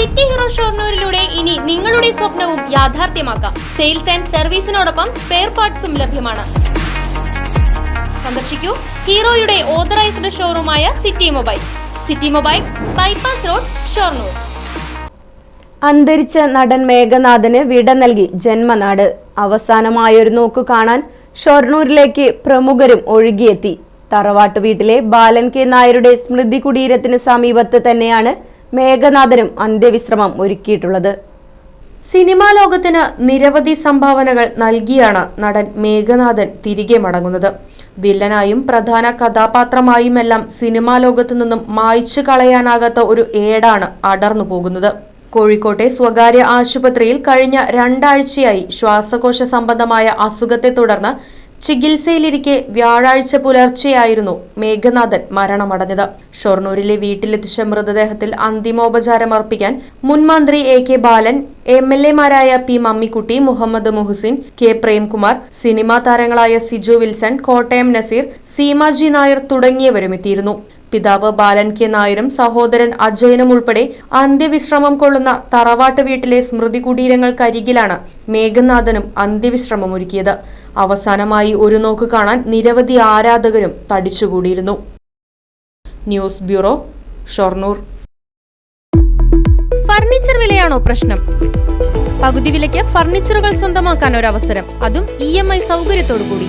City hero ഷോർണൂരിലൂടെ ഇനി നിങ്ങളുടെ സ്വപ്നവും യാഥാർത്ഥ്യമാക്കാം. സെയിൽസ് ആൻഡ് സർവീസിനോടൊപ്പം സ്പെയർ പാർട്സും ലഭ്യമാണ്. സന്ദർശിക്കൂ ഹീറോയുടെ authorised ഷോറൂമായ city mobile city mobiles bypass road Shoranur. അന്തരിച്ച നടൻ മേഘനാഥന് വിട നൽകി ജന്മനാട്. അവസാനമായൊരു നോക്ക് കാണാൻ ഷൊർണൂരിലേക്ക് പ്രമുഖരും ഒഴുകിയെത്തി. തറവാട്ട് വീട്ടിലെ ബാലൻ കെ നായരുടെ സ്മൃതി കുടീരത്തിന് സമീപത്ത് തന്നെയാണ് മേഘനാഥനും അന്ത്യവിശ്രമം ഒരുക്കിയിട്ടുള്ളത്. സിനിമാ ലോകത്തിന് നിരവധി സംഭാവനകൾ നൽകിയാണ് നടൻ മേഘനാഥൻ തിരികെ മടങ്ങുന്നത്. വില്ലനായും പ്രധാന കഥാപാത്രമായുമെല്ലാം സിനിമാ ലോകത്തു നിന്നും മായ്ച്ചു കളയാനാകാത്ത ഒരു ഏടാണ് അടർന്നു പോകുന്നത്. കോഴിക്കോട്ടെ സ്വകാര്യ ആശുപത്രിയിൽ കഴിഞ്ഞ രണ്ടാഴ്ചയായി ശ്വാസകോശ സംബന്ധമായ അസുഖത്തെ തുടർന്ന് ചികിത്സയിലിരിക്കെ വ്യാഴാഴ്ച പുലർച്ചെയായിരുന്നു മേഘനാഥൻ മരണമടഞ്ഞത്. ഷൊർണൂരിലെ വീട്ടിലെത്തിച്ച മൃതദേഹത്തിൽ അന്തിമോപചാരം അർപ്പിക്കാൻ മുൻ മന്ത്രി A K Balan M L എമാരായ P Mammikutty Muhammad Muhsin K Premkumar cinema താരങ്ങളായ സിജു വിൽസൺ കോട്ടയം നസീർ സീമാജി നായർ തുടങ്ങിയവരും എത്തിയിരുന്നു പിതാവ് ബാലൻ കെ നായരും സഹോദരൻ അജയനും ഉൾപ്പെടെ അന്ത്യവിശ്രമം കൊള്ളുന്ന തറവാട്ട് വീട്ടിലെ സ്മൃതി കുടീരങ്ങൾക്കരികിലാണ് മേഘനാഥനും അന്ത്യവിശ്രമം ഒരുക്കിയത്. അവസാനമായി ഒരു നോക്ക് കാണാൻ നിരവധി ആരാധകരും തടിച്ചുകൂടിയിരുന്നു. News bureau Shoranur. ഫർണിച്ചർ വിലയാണോ പ്രശ്നം? പകുതി വിലയ്ക്ക് ഫർണിച്ചറുകൾ സ്വന്തമാക്കാൻ ഒരു അവസരം. അതും ഇ എം ഐ സൗകര്യത്തോടു കൂടി